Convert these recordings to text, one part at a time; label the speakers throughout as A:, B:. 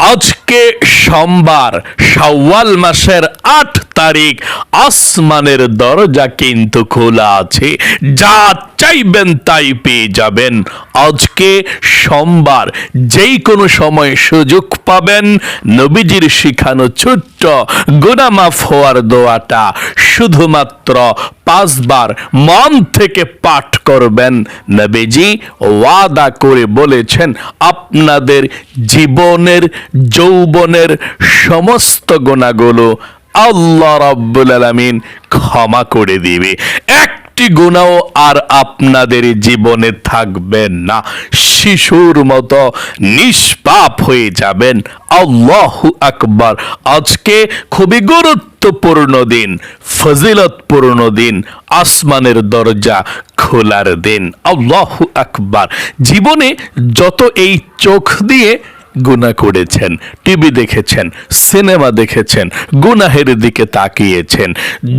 A: আজকে সোমবার শাওয়াল মাসের আট তারিখ, আসমানের দরজা কিন্তু খোলা আছে। যা চাইবেন তাই পেয়ে যাবেন। আজকে সোমবার যেই কোনো সময় সুযোগ পাবেন। নবীজির শিখানো ছোট্ট গুনামাফ হওয়ার দোয়াটা শুধুমাত্র পাঁচবার মন থেকে পাঠ করবেন। নবীজি ওয়াদা করে বলেছেন, আপনাদের জীবনের, যৌবনের সমস্ত গোনাগুলো আল্লাহ রাব্বুল আলামিন ক্ষমা করে দিবে। একটি গুণাও আর আপনাদের জীবনে থাকবে না। শিশুর মতো নিষ্পাপ হয়ে যাবেন। আল্লাহু আকবার। আজকে খুবই গুরুত্বপূর্ণ দিন, ফজিলতপূর্ণ দিন, আসমানের দরজা খোলার দিন। আল্লাহ আকবার। জীবনে যত এই চোখ দিয়ে গুনাহ করেছেন, টিভি দেখেছেন, সিনেমা দেখেছেন, গুনাহের দিকে তাকিয়েছেন।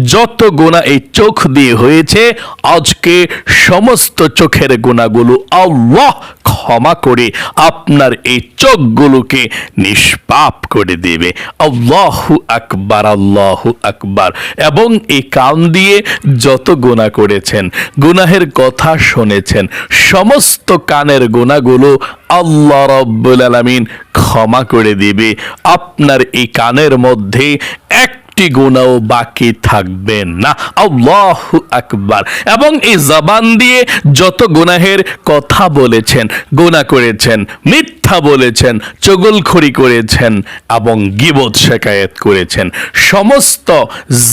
A: যত গুনাহ এই চোখ দিয়ে হয়েছে, আজকে সমস্ত চোখের গুণাগুলো আল্লাহ ক্ষমা করে আপনার এই চোখগুলোকে নিষ্পাপ করে দেবে। আল্লাহু আকবার আল্লাহু আকবার। এবং এই কান দিয়ে যত গুণা করেছেন, গুনাহের কথা শুনেছেন, সমস্ত কানের গুণাগুলো আল্লাহ রব্বুল আলামিন ক্ষমা করে দিবে। আপনার এই কানের মধ্যে একটি গুণাও বাকি থাকবে না। আল্লাহু আকবার। এবং এই জবান দিয়ে যত গুনাহের কথা বলেছেন, গুনাহ করেছেন, মিথ্যা বলেছেন, চগলখড়ি করেছেন এবং গিবত শেকায়েত করেছেন, সমস্ত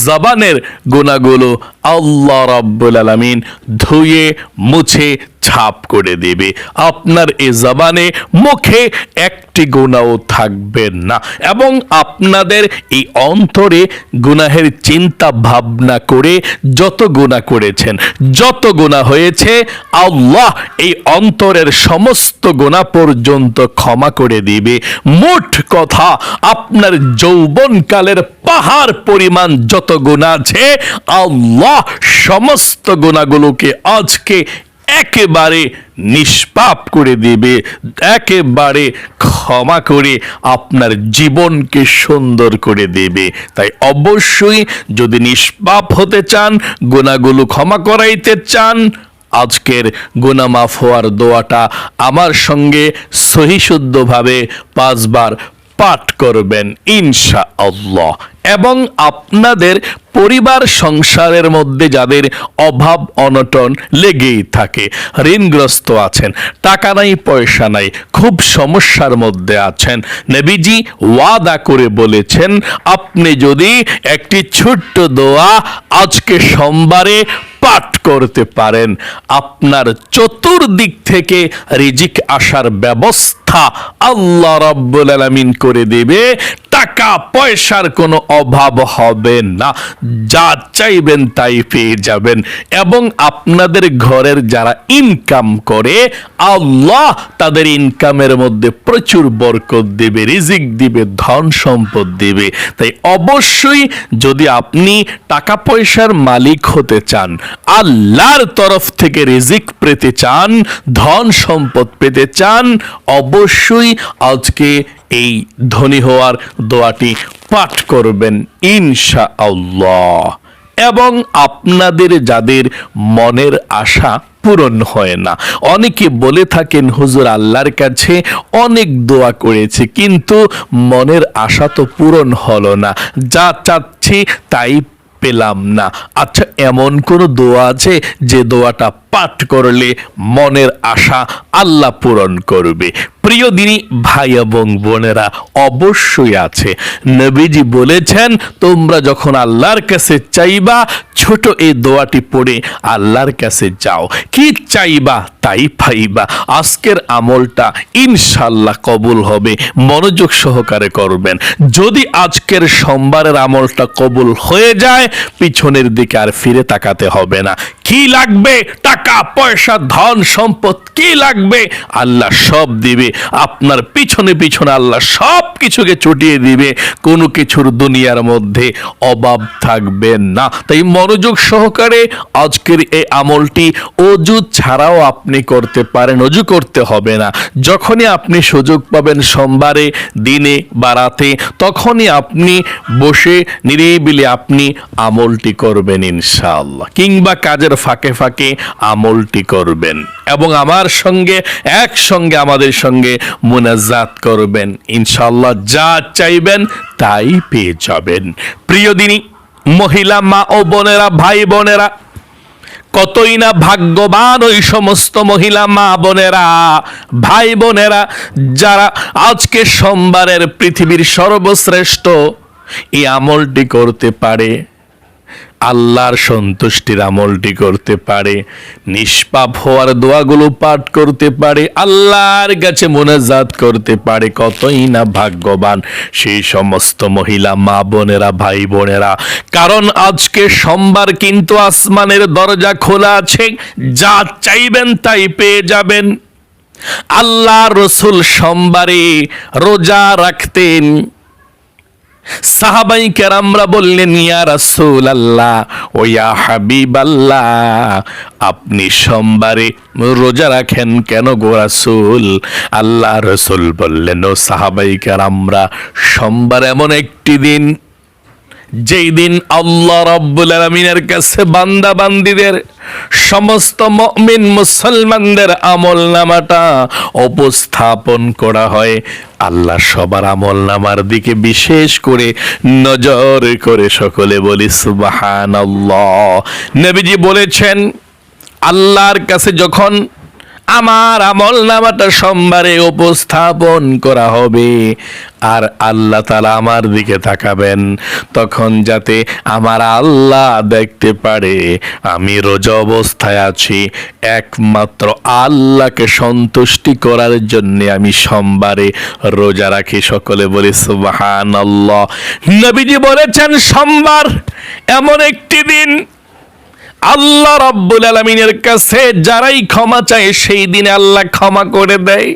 A: জবানের গুণাগুলো আল্লাহ রাব্বুল আলামিন ধুয়ে, মুছে, ছাপ করে দেবে। আপনার এ জবানে মুখে একটি গুণাও থাকবে না। এবং আপনাদের এই অন্তরে গুনাহের চিন্তা ভাবনা করে যত গুণা করেছেন, যত গুণা হয়েছে, আল্লাহ এই অন্তরের সমস্ত গুণা পর্যন্ত ক্ষমা করে দিবে। মোট কথা, আপনার যৌবনকালের পাহাড় পরিমাণ যত গুণা আছে, আল্লাহ সমস্ত গুণাগুলোকে আজকে একেবারে নিষ্পাপ করে দিবে, একেবারে ক্ষমা করে আপনার জীবনকে সুন্দর করে দেবে। তাই অবশ্যই যদি নিষ্পাপ হতে চান, গুণাগুলো ক্ষমা করাইতে চান, আজকের গুনাহ মাফ হওয়ার দোয়াটা আমার সঙ্গে সহিশুদ্ধভাবে পাঁচবার পাঠ করবেন ইনশা আল্লাহ এবং আপনাদের পরিবার সংসারের মধ্যে যাদের অভাব, অনটন লেগেই থাকে। ঋণগ্রস্ত আছেন, টাকা নাই, পয়সা নাই, খুব সমস্যার মধ্যে আছেন। নবীজি ওয়াদা করে বলেছেন, আপনি যদি একটি ছোট্ট দোয়া আজকে সোমবারে পাঠ করতে পারেন, আপনার চতুর্দিক থেকে রিজিক আসার ব্যবস্থা আল্লাহ রাব্বুল আলামিন করে দেবে। টাকা পয়সার কোনো অভাব হবে না। যা চাইবেন তাই পেয়ে যাবেন। এবং আপনাদের ঘরের যারা ইনকাম করে, আল্লাহ তাদের ইনকামের মধ্যে প্রচুর বরকত দেবে, রিজিক দিবে, ধন সম্পদ দিবে। তাই অবশ্যই যদি আপনি টাকা পয়সার মালিক হতে চান, আল্লাহর তরফ থেকে রিজিক পেতে চান, ধন সম্পদ পেতে চান, অবশ্যই আজকে এই ধনী হওয়ার দোয়াটি পাঠ করবেন ইনশা আল্লাহ এবং আপনাদের যাদের মনের আশা পূরণ হয় না, অনেকে বলে থাকেন, হুজুর আল্লাহর কাছে অনেক দোয়া করেছে, কিন্তু মনের আশা তো পূরণ হলো না, যা চাচ্ছি তাই পেলাম না। আচ্ছা এমন কোন দোয়া আছে যে দোয়াটা পাঠ করলে মনের আশা আল্লাহ পূরণ করবে। প্রিয় দিনী, ভাই এবং বোনেরা, অবশ্যই আছে। নবীজি বলেছেন, তোমরা যখন আল্লাহর কাছে চাইবা, ছোট এই দোয়াটি পড়ে আল্লাহর কাছে যাও। কি চাইবা, তাই পাইবা। আজকের আমলটা ইনশাল্লাহ কবুল হবে। মনোযোগ সহকারে করবেন। যদি আজকের সোমবারের আমলটা কবুল হয়ে যায়, পিছনের দিকে আর ফিরে তাকাতে হবে না। কি লাগবে? টাকা, পয়সা, ধন, সম্পদ কি লাগবে? আল্লাহ সব দিবে। আপনার পিছনে পিছনে আল্লাহ সব কিছুকে চটিয়ে দিবে। কোনো কিছুর দুনিয়ার মধ্যে অভাব থাকবে না। তাই মনোযোগ সহকারে আজকের এই আমলটি অজু ছাড়াও আপনি করতে পারেন, অজু করতে হবে না। যখনই আপনি সুযোগ পাবেন সোমবারে, দিনে বা রাতে, তখনই আপনি বসে নিরিবিলি আপনি আমলটি করবেন ইনশাআল্লাহ। কিংবা কাজের ফাঁকে ফাঁকে আমলটি করবেন এবং আমার সঙ্গে, একসঙ্গে আমাদের সঙ্গে মোনাজাত করবেন। ইনশাআল্লাহ যা চাইবেন তাই পেয়ে যাবেন। প্রিয় দিনী, মহিলা মা ও বোনেরা, ভাই বোনেরা, কতই না ভাগ্যবান ওই সমস্ত মহিলা মা বোনেরা, ভাই বোনেরা, যারা আজকে সোমবারের পৃথিবীর সর্বশ্রেষ্ঠ এই আমলটি করতে পারে। আল্লাহর সন্তুষ্টির আমলটি করতে পারে, নিষ্পাপ হওয়ার দোয়াগুলো পাঠ করতে পারে, আল্লাহর কাছে মোনাজাত করতে পারে, কতই না ভাগ্যবান সেই সমস্ত মহিলা, মা বোনেরা, ভাই বোনেরা। কারণ আজকে সোমবার কিন্তু আসমানের দরজা খোলা আছে, যা চাইবেন তাই পেয়ে যাবেন। আল্লাহ রসুল সোমবারে রোজা রাখতেন। সাহাবাই কেরামরা বললেন, ইয়া রাসুল আল্লাহ ও ইয়া হাবিব আল্লাহ আপনি সোমবারে রোজা রাখেন কেন গো রাসুল? আল্লাহ রসুল বললেন, ও সাহাবাই কেরামরা, সোমবার এমন একটি দিন যেই দিন আল্লাহ রব্বুল আলমিনের কাছে বান্দা বান্দিদের সমস্ত মমিন মুসলমানদের আমল নামাটা উপস্থাপন করা হয়। আল্লাহ সবার আমল নামার দিকে বিশেষ করে নজর করে সকলে বলি সুবাহান নবীজি বলেছেন, আল্লাহর কাছে যখন আমার আমল নামাটা সোমবারে উপস্থাপন করা হবে। আর আল্লাহ তালা আমার দিকে তাকাবেন, তখন যাতে আমার আল্লাহ দেখতে পারে। আমি রোজা অবস্থায় আছি, একমাত্র আল্লাহকে সন্তুষ্টি করার জন্য আমি সোমবারে রোজা রাখি। সকলে বলি সুবাহান আল্লাহ নবীজি বলেছেন, সোমবার এমন একটি দিন আল্লাহ রব্বুল আলমিনের কাছে যারাই ক্ষমা চায়, সেই দিনে আল্লাহ ক্ষমা করে দেয়।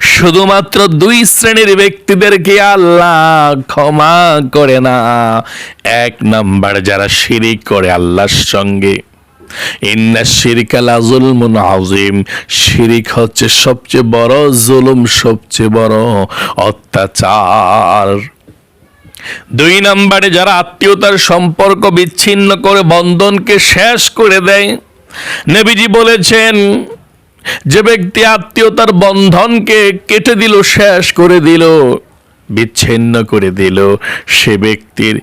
A: শুধুমাত্র দুই শ্রেণির ব্যক্তিদেরকে আল্লাহ ক্ষমা করে না? এক নাম্বার যারা শিরিক করে আল্লাহর সঙ্গে। ইন্না শিরিকাল জুলমুন আজিম শিরিক হচ্ছে সবচেয়ে বড়, জুলুম সবচেয়ে বড় অত্যাচার। দুই নম্বরে যারা আত্মীয়তার সম্পর্ক বিচ্ছিন্ন করে বন্ধনকে শেষ করে দেয়, নেবিজি বলেছেন, যে ব্যক্তি আত্মীয়তার বন্ধনকে কেটে দিল, শেষ করে দিল, বিচ্ছিন্ন করে দিল, সে ব্যক্তির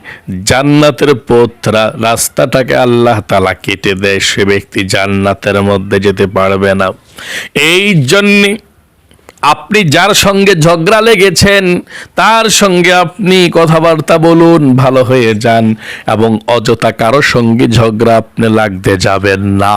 A: জান্নাতের পথরা রাস্তাটাকে আল্লাহ তালা কেটে দেয়, সে ব্যক্তি জান্নাতের মধ্যে যেতে পারবে না। এই জন্যে আপনি যার সঙ্গে ঝগড়া লেগেছেন, তার সঙ্গে আপনি কথাবার্তা বলুন, ভালো হয়ে যান এবং অযথা কারও সঙ্গে ঝগড়া আপনি লাগতে যাবেন না।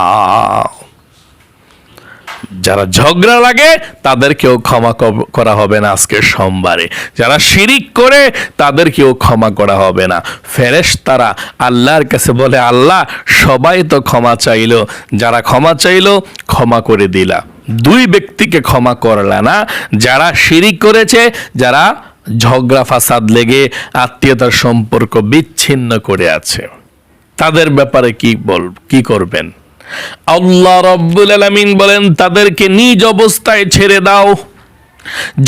A: যারা ঝগড়া লাগে, তাদেরকেও ক্ষমা করা হবে না আজকে সোমবারে। যারা শিরিক করে, তাদেরকেও ক্ষমা করা হবে না। ফেরেশ তারা আল্লাহর কাছে বলে, আল্লাহ, সবাই তো ক্ষমা চাইলো। যারা ক্ষমা চাইলো, ক্ষমা করে দিলা। দুই ব্যক্তিকে ক্ষমা করলা না, যারা শিরিক করেছে, যারা ঝগড়া, ফাসাদ লেগে আত্মীয়তার সম্পর্ক বিচ্ছিন্ন করে আছে। তাদের ব্যাপারে কি বল, কি করবেন? আল্লাহ রব্বুল আলামিন বলেন, তাদেরকে নিজ অবস্থায় ছেড়ে দাও।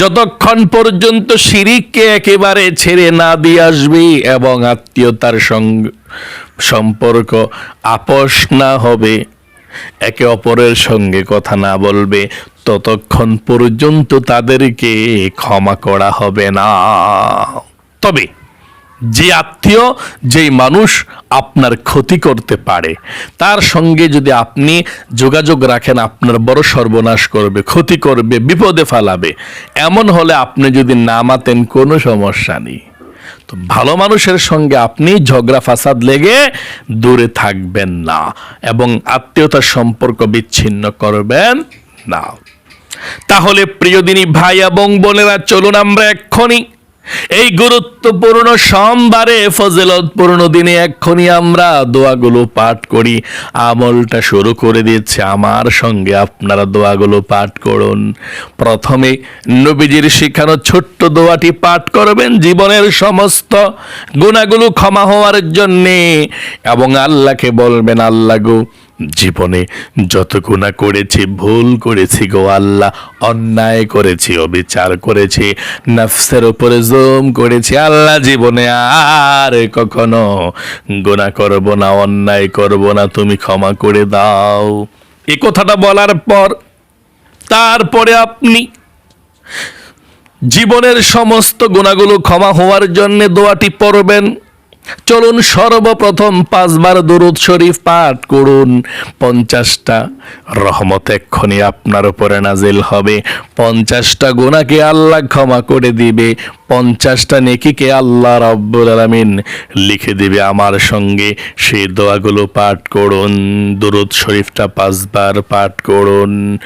A: যতক্ষণ পর্যন্ত শিরিককে একেবারে ছেড়ে না দিয়ে আসবি এবং আত্মীয়তার সম্পর্ক আপোষ না হবে একে অপরের সঙ্গে কথা না বলবে, ততক্ষণ পর্যন্ত তাদেরকে ক্ষমা করা হবে না। তবে যে আত্মীয়, যেই মানুষ আপনার ক্ষতি করতে পারে, তার সঙ্গে যদি আপনি যোগাযোগ রাখেন, আপনার বড় সর্বনাশ করবে, ক্ষতি করবে, বিপদে ফেলাবে, এমন হলে আপনি যদি না মাতেন কোনো সমস্যা নেই। তো ভালো মানুষের সঙ্গে আপনি ঝগড়া ফাসাদ লেগে দূরে থাকবেন না এবং আত্মীয়তার সম্পর্ক বিচ্ছিন্ন করবেন না। তাহলে প্রিয়দিনী ভাই এবং বোনেরা, চলুন আমরা এক্ষুনি এই গুরুত্বপূর্ণ সোমবারে ফজিলতপূর্ণ দিনে এক্ষুনি আমরা দোয়াগুলো পাঠ করি। আমলটা শুরু করে দিচ্ছে আমার সঙ্গে আপনারা দোয়াগুলো পাঠ করুন। প্রথমে নবীজির শিখানো ছোট্ট দোয়াটি পাঠ করবেন জীবনের সমস্ত গুণাগুলো ক্ষমা হওয়ার জন্যে এবং আল্লাহকে বলবেন, আল্লাহ গো জীবনে যত গুণা করেছি, ভুল করেছি গো আল্লাহ, অন্যায় করেছি, অবিচার করেছি, নফসের উপরে জুম করেছি, আল্লাহ জীবনে আর কখনো গুণা করব না, অন্যায় করব না, তুমি ক্ষমা করে দাও। এ কথাটা বলার পর, তারপরে আপনি জীবনের সমস্ত গুণাগুলো ক্ষমা হওয়ার জন্য দোয়াটি পড়বেন। চলুন সর্বপ্রথম পাঁচবার দরুদ শরীফ পাঠ করুন। পঞ্চাশটা রহমত এক্ষুনি আপনার উপরে নাজিল হবে। পঞ্চাশটা গুণাকে আল্লাহ ক্ষমা করে দিবে। পঞ্চাশটা নেকিকে আল্লাহ রব্বুল আলমিন লিখে দিবে আমার সঙ্গে। সেই দোয়াগুলো পাঠ করুন। দরুদ শরীফটা পাঁচবার পাঠ করুন।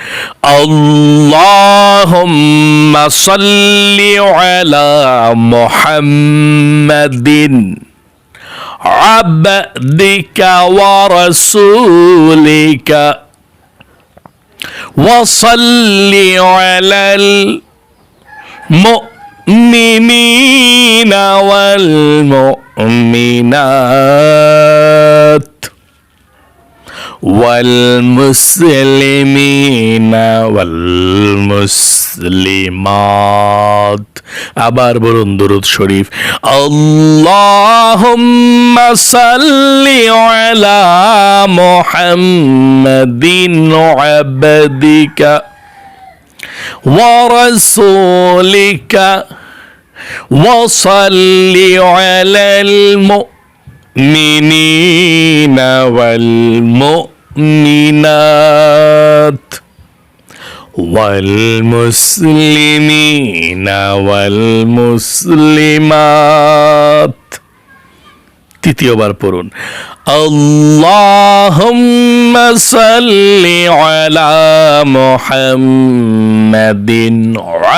A: আল্লাহুম্মা সাল্লি আলা মুহাম্মাদিন। عبدك ورسولك. وصل على المؤمنين والمؤمنات والمسلمين والمسلمات আবার বলুন দরুদ শরীফ আল্লাহুম্মা সাল্লি আলা মুহাম্মাদিন আবদিকা ورسولك وصل على المؤمنين والمؤمنات والمسلمين والمسلمات তৃতীয়বার পড়ুন আল্লাহুম্মা সাল্লি আলা মুহাম্মাদিন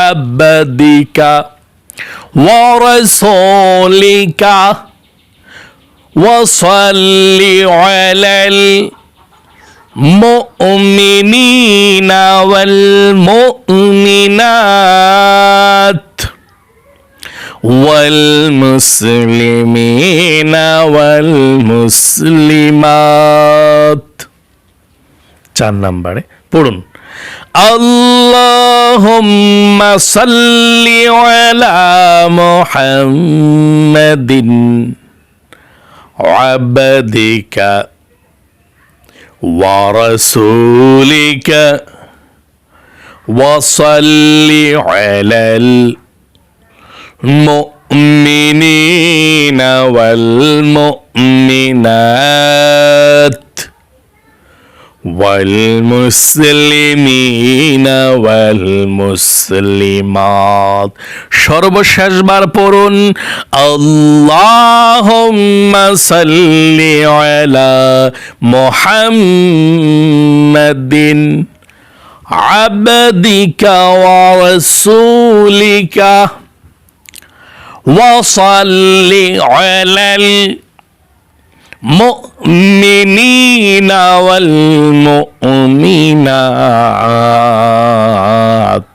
A: আবদিকা ওয়া রাসূলিকা وصل على المؤمنين والمؤمنات والمسلمين والمسلمات চার নম্বরে পড়ুন اللهم صل على محمد عبدك ورسولك وصل على المؤمنين والمؤمنات. والمسلمين والمسلمات সর্বশেষবার পড়ুন আল্লাহুম্মা সাল্লি আলা মুহাম্মাদিন আবদিকা ওয়া রাসূলিকা وصل على المؤمنين والمؤمنات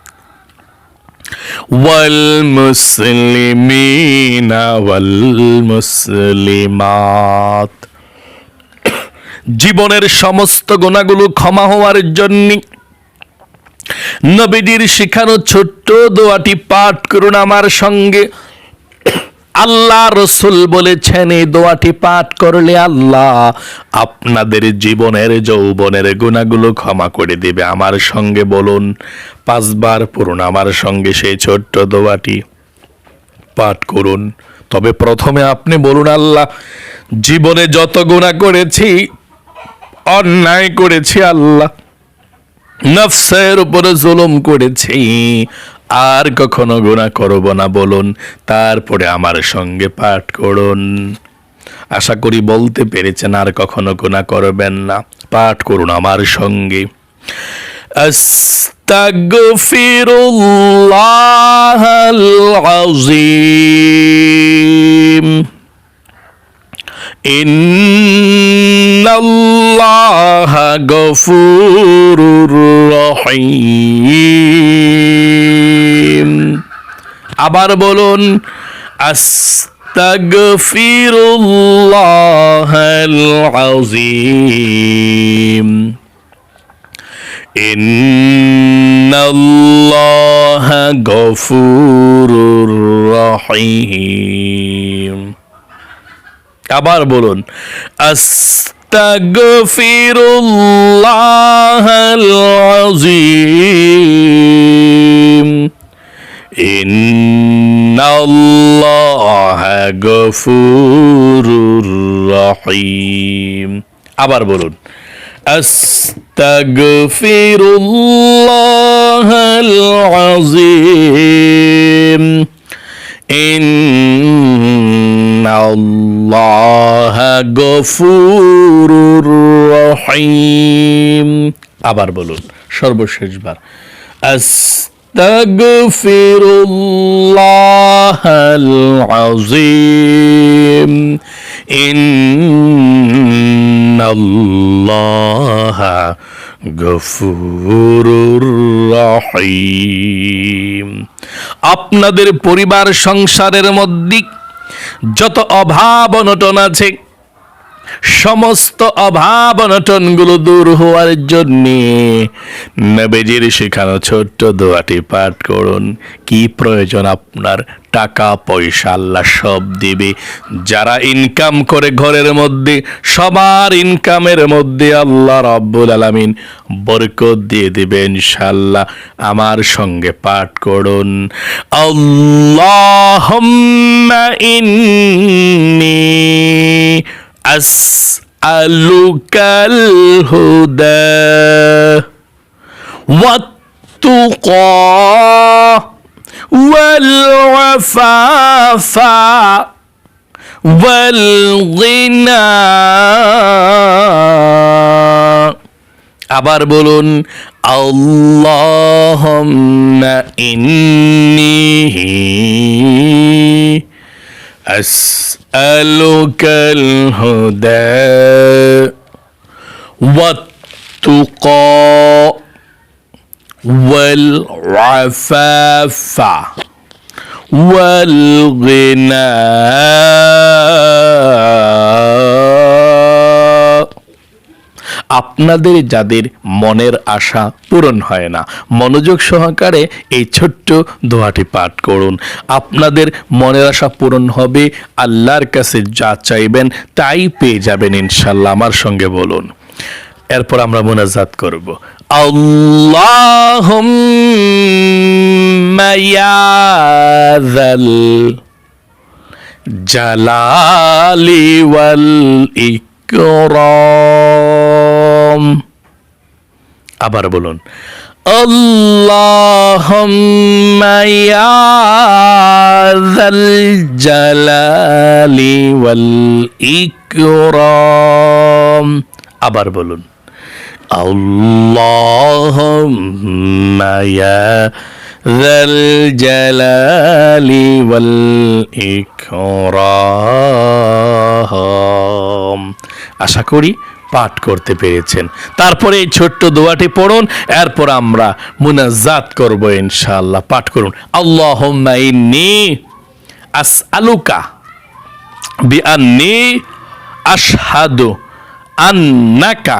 A: والمسلمين والمسلمات জীবনের সমস্ত গুণাগুলো ক্ষমা হওয়ার জন্য নবীজির শিখানো ছোট্ট দোয়াটি পাঠ করুন আমার সঙ্গে আল্লাহ রসুল বলেছেন, এই দোয়াটি পাঠ করলে আল্লাহ আপনাদের জীবনের, যৌবনের গুণাগুলো ক্ষমা করে দিবে। আমার সঙ্গে বলুন, পাঁচবার পড়ুন আমার সঙ্গে সেই ছোট্ট দোয়াটি। পাঠ করুন। তবে প্রথমে আপনি বলুন, আল্লাহ, জীবনে যত গুণা করেছি, অন্যায় করেছি, আল্লাহ, নফসের উপরে জুলুম করেছি আর কখনো গোনা করব না বলুন, তারপরে আমার সঙ্গে পাঠ করুন। আশা করি বলতে পেরেছেন, আর কখনো গোনা করবেন না। পাঠ করুন আমার সঙ্গে। ইন الله غفور رحيم আবার বলুন আস্তাগফিরুল্লাহ العظيم إن الله غفور رحيم আবার বলুন আস্তাগফিরুল্লাহ العظيم إن الله غفور رحيم আবার বলুন আস্তাগফিরুল্লাহ العظيم إن الله غفور رحيم আবার বলুন সর্বশেষবার আস্তাগফিরুল্লাহ العظيم إن الله গফুরুর রহিম আপনাদের পরিবার সংসারের মধ্যে যত অভাব অনটন আছে, সমস্ত অভাব অনটনগুলো দূর হওয়ার জন্যে নবেজির শেখানো ছোট্ট দোয়াটি পাঠ করুন। কি প্রয়োজন আপনার? টাকা, পয়সা আল্লাহ সব দেবে। যারা ইনকাম করে ঘরের মধ্যে, সবার ইনকামের মধ্যে আল্লাহ রব্বুল আলমিন বরকত দিয়ে দেবে ইনশাল্লাহ আমার সঙ্গে পাঠ করুন। আল্লাহ ইন্নি আস আলুকাল হুদা ওয়াত্তুকা والعفاف والغنى আবার বলুন আল্লাহুম্মা ইন্নী أسألك الهدى والتقى والعفاف والغنى আপনাদের যাদের মনের আশা পূরণ হয় না মনোযোগ সহকারে এই ছোট্ট দোয়াটি পাঠ করুন আপনাদের মনের আশা পূরণ হবে আল্লাহর কাছে যা চাইবেন তাই পেয়ে যাবেন ইনশাল্লাহ আমার সঙ্গে বলুন এরপর আমরা মোনাজাত করব। আল্লাহুম্মা যাল জালালি ওয়াল ইকরাম। আবার বলুন, আল্লাহুম্মা যাল জালালি ওয়াল ইকরাম। আবার বলুন ইয়া যাল জালালি ওয়াল ইকরাম আশা করি পাঠ করতে পেরেছেন। তারপরে এই ছোট্ট দোয়াটি পড়ুন, এরপর আমরা মুনাজাত করব ইনশাআল্লাহ। পাঠ করুন, আল্লাহুম্মা ইন্নী আসআলুকা বিআন্নী আশহাদু আন্নাকা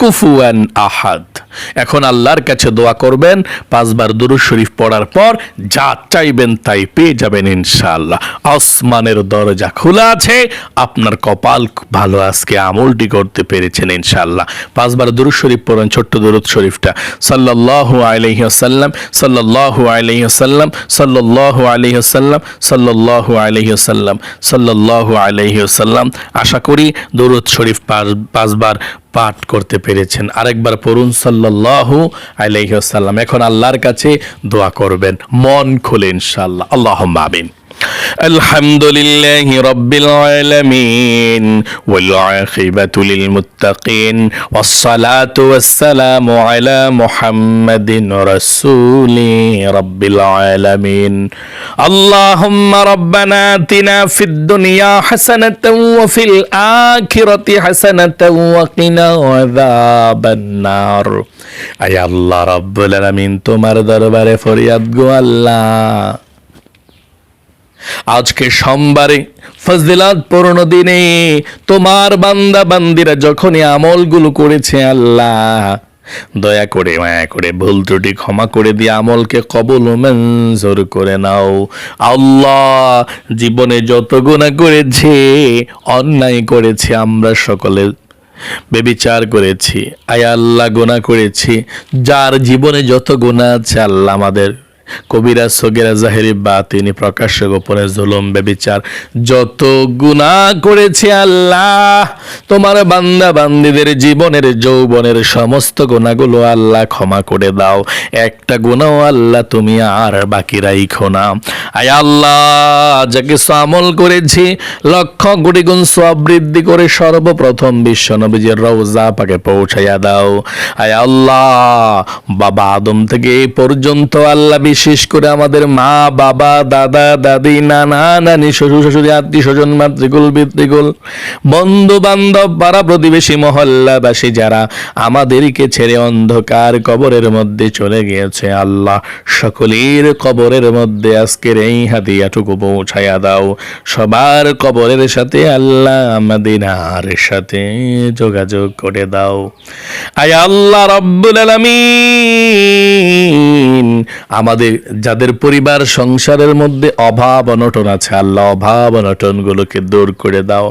A: কুফুয়ান আহাদ। এখন আল্লাহর কাছে দোয়া করবেন, পাঁচবার দুরুদ শরীফ পড়ার পর যা চাইবেন তাই পেয়ে যাবেন ইনশাআল্লাহ। আসমানের দরজা খোলা আছে, আপনার কপাল ভালো আজকে আমলটি করতে পেরেছেন ইনশাআল্লাহ। পাঁচবার দুরুদ শরীফ পড়েন, ছোট্ট দুরুদ শরীফটা। সাল্লাল্লাহু আলাইহি ওয়াসাল্লাম, সাল্লাল্লাহু আলাইহি ওয়াসাল্লাম, সাল্লাল্লাহু আলাইহি ওয়াসাল্লাম, সাল্লাল্লাহু আলাইহি ওয়াসাল্লাম, সাল্লাল্লাহু আলাইহি ওয়াসাল্লাম। আশা করি দরুদ শরীফ পাঁচ- পাঁচবার পাঠ করতে পেরেছেন। আরেকবার পড়ুন সাল্লাহ আলাইহি ওয়াসাল্লাম। এখন আল্লাহর কাছে দোয়া করবেন। মন খুলে ইনশাল্লাহ আল্লাহ আমিন। الحمد لله رب العالمين والعاقبة للمتقين والصلاة والسلام على محمد رسول رب العالمين. اللهم ربنا آتنا في الدنيا حسنة وفي الآخرة حسنة وقنا عذاب النار. أي الله رب العالمين تمر دربار فرياد الله. আজকে সোমবারে ফজলাত পূর্ণ দিনে তোমার বান্দা বান্দিরা যখনই আমলগুলো করেছে আল্লাহ, দয়া করে, মায়া করে, ভুল ত্রুটি ক্ষমা করে দিয়ে আমলকে কবল মঞ্জুর করে নাও। আল্লাহ জীবনে যত গুণা করেছে, অন্যায় করেছে, আমরা সকলে বেবিচার করেছি। আয় আল্লাহ গোনা করেছি। যার জীবনে যত গুণা আছে, আল্লাহ আমাদের কবিরা সগেরা জাহেরি বা তিনি প্রকাশ্য গোপনে জুলুম বেবিচার যত গুণা করেছে আল্লাহ, তোমার বান্দা বান্দিদের জীবনের, যৌবনের সমস্ত গুণাগুলো আল্লাহ ক্ষমা করে দাও। একটা গুণাও আল্লাহ তুমি আর বাকি রাইখো না। আয় আল্লাহ যা কিছু আমল করেছি, লক্ষ কোটি গুণ সব বৃদ্ধি করে সর্বপ্রথম বিশ্ব নবীজের রওজা পাকে পৌঁছাইয়া দাও। আয় আল্লাহ, বাবা আদম থেকে এই পর্যন্ত আল্লাহ বিশেষ করে আমাদের মা, বাবা, দাদা, দাদি, নানা, নানি, শ্বশুর, শাশুড়ি, আত্মীয় স্বজন, মাতৃকুল, পিতৃকুল বন্ধু বান্ধব পাড়া প্রতিবেশী, মহল্লাবাসী যারা আমাদেরকে ছেড়ে অন্ধকার কবরের মধ্যে চলে গিয়েছে। আল্লাহ সকলের কবরের মধ্যে আজকের এই হাতিয়াটুকু পৌঁছাইয়া দাও। সবার কবরের সাথে আল্লাহ মদিনার সাথে যোগাযোগ করে দাও। আয় আল্লাহ রব্বুল আলামিন, আমাদের যাদের পরিবার সংসারের মধ্যে অভাব অনটন আছে, আল্লাহ অভাব অনটন গুলোকে দূর করে দাও।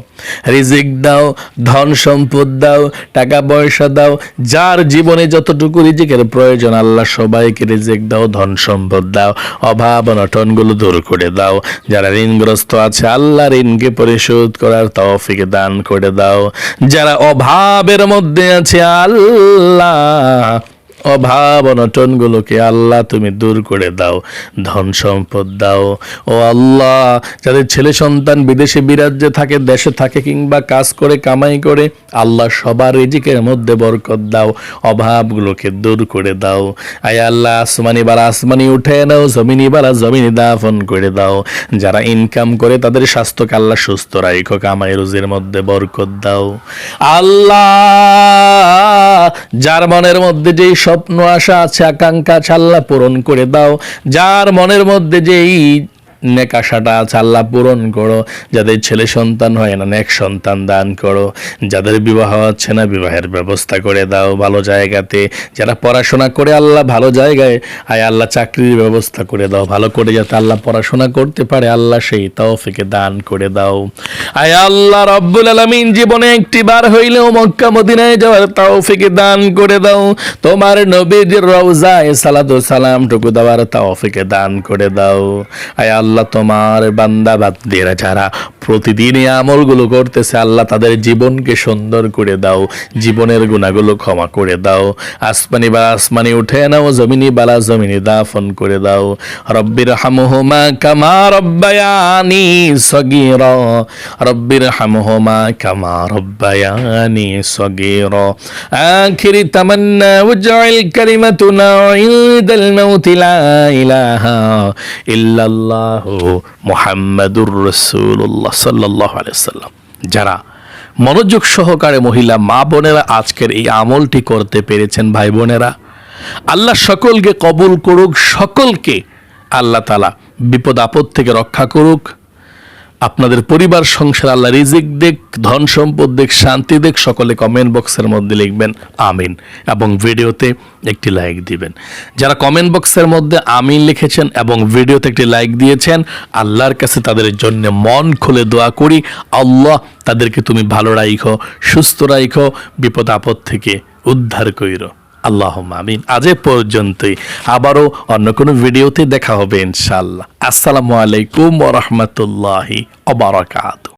A: রিজিক দাও, ধন সম্পদ দাও, টাকা পয়সা দাও, যার জীবনে যতটুকু রিজিকের প্রয়োজন, আল্লাহ সবাইকে রিজিক দাও, ধন সম্পদ দাও, অভাব অনটনগুলো দূর করে দাও। যারা ঋণগ্রস্ত আছে, আল্লাহ ঋণকে পরিশোধ করার তৌফিক দান করে দাও। যারা অভাবের মধ্যে আছে, আল্লাহ অভাব অনটন গুলোকে আল্লাহ তুমি দূর করে দাও, ধন সম্পদ দাও। ও আল্লাহ, যাদের ছেলে সন্তান বিদেশে বিরাজ্যে থাকে, দেশে থাকে কিংবা কাজ করে, কামাই করে, আল্লাহ সবার রিজিকের মধ্যে বরকত দাও অভাবগুলোকে দূর করে দাও। আয় আল্লাহ, আসমানি বালা আসমানি উঠে নাও, জমিনি বালা জমিনি দাফন করে দাও। যারা ইনকাম করে, তাদের স্বাস্থ্যকে আল্লাহ সুস্থ রাখো কামাই রুজির মধ্যে বরকত দাও। আল্লাহ, যার মনের মধ্যে যেই স্বপ্ন আশা আছে আকাঙ্ক্ষা ছাল্লা পূরণ করে দাও। যার মনের মধ্যে যেই নেক আশাটা আছে, আল্লাহ পূরণ করো। যাদের ছেলে সন্তান হয় না নেক সন্তান দান করো। যাদের বিবাহ হচ্ছে না, বিবাহের ব্যবস্থা করে দাও ভালো জায়গাতে। যারা পড়াশোনা করে আল্লাহ ভালো জায়গায় আয়, আল্লাহ চাকরির ব্যবস্থা করে দাও। ভালো করে যাতে আল্লাহ পড়াশোনা করতে পারে, আল্লাহ সেই তৌফিকে দান করে দাও। আয় আল্লাহ রব্বুল আলামিন, জীবনে একটি বার হইলেও মক্কা, মদিনায় যাওয়ার তৌফিকে দান করে দাও। তোমার নবীর রওজায় সালাতু সালাম টুকু দেওয়ার তৌফিকে দান করে দাও। আয় আল্লাহ তোমার বান্দা বান্দিরা যারা প্রতিদিন এই আমলগুলো করতেছে, আল্লাহ তাদের জীবনকে সুন্দর করে দাও, জীবনের গুণাগুলো ক্ষমা করে দাও। আসমানি বা আসমানি উঠে নাও, জমিনি বালা জমিনি দাফন করে দাও। রব্বির হামহুমা কামা রব্বায়ানি সগীর। রব্বির হামহুমা কামা রব্বায়ানি সগীর। আখিরি তামান্না উজআল কালিমাতুনা ইনদাল মাউত লা ইলাহা ইল্লাল্লাহ। মুহাম্মাদুর রসুল্লাহ সাল্লাহ আলাইসাল্লাম যারা মনোযোগ সহকারে মহিলা, মা বোনেরা আজকের এই আমলটি করতে পেরেছেন ভাই বোনেরা, আল্লাহ সকলকে কবুল করুক, সকলকে আল্লাহ তালা বিপদ আপদ থেকে রক্ষা করুক। আপনাদের পরিবার, সংসার, আল্লাহ রিজিক দেখ ধন সম্পদ দেখ শান্তি দেখ সকলে কমেন্ট বক্সের মধ্যে লিখবেন, আমিন। এবং ভিডিওতে একটি লাইক দিবেন। যারা কমেন্ট বক্সের মধ্যে আমিন লিখেছেন এবং ভিডিওতে একটি লাইক দিয়েছেন, আল্লাহর কাছে তাদের জন্য মন খুলে দোয়া করি, আল্লাহ তাদেরকে তুমি ভালো রাইখো, সুস্থ রাইখো, বিপদ আপদ থেকে উদ্ধার কইরো। আল্লাহ আমিন। আজ পর্যন্তই। আবারও অন্য কোনো ভিডিওতে দেখা হবে ইনশাল্লাহ আসসালামু আলাইকুম ওরহমতুল্লাহি অবরাকাত